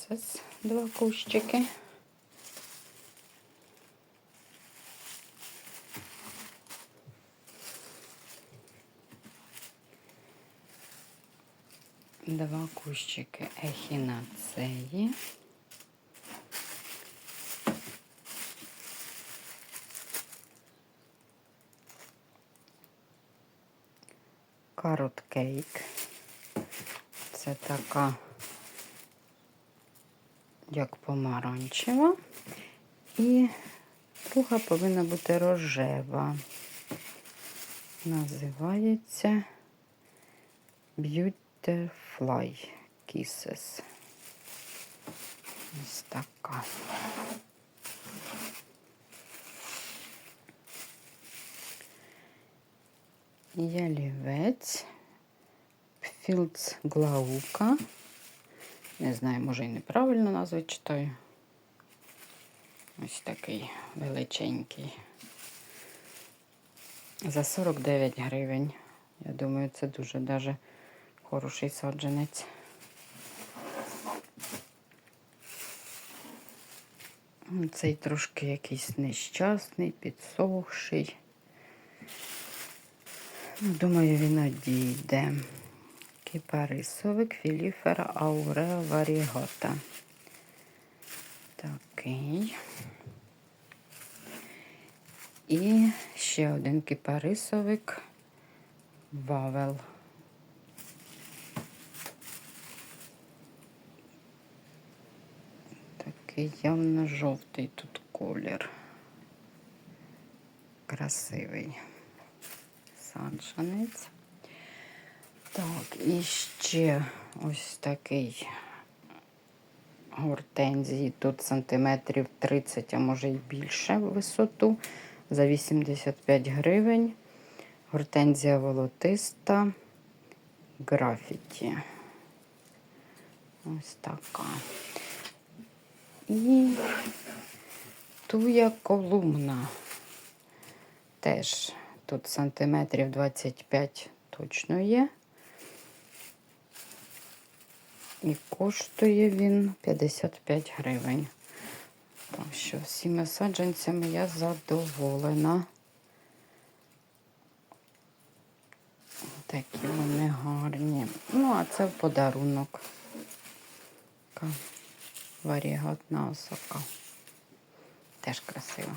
Kisses, два кущики. Два кущики ехінацеї. Карот кейк. Це така, як помаранчева. І друга повинна бути рожева. Називається Beautifly Kisses. Ось така. Ялівець. Fields Glauca. Не знаю, може і неправильно назву читаю. Ось такий величенький. За 49 гривень. Я думаю, це дуже даже хороший саджанець. Цей трошки якийсь нещасний, підсохший. Думаю, він одійде. Кипарисовик Філіфера Ауреа Варігота. Такий. І ще один кипарисовик Вавел. Такий явно жовтий тут колір. Красивий саджанець. Так, і ще ось такий гортензії. Тут сантиметрів 30, а може й більше в висоту. За 85 гривень. Гортензія волотиста, графіті. Ось така. І туя колумна. Теж тут сантиметрів 25 точно є. І коштує він 55 гривень. Так що всіми саджанцями я задоволена. Такі вони гарні. Ну, а це в подарунок. Така варігатна осока. Теж красива.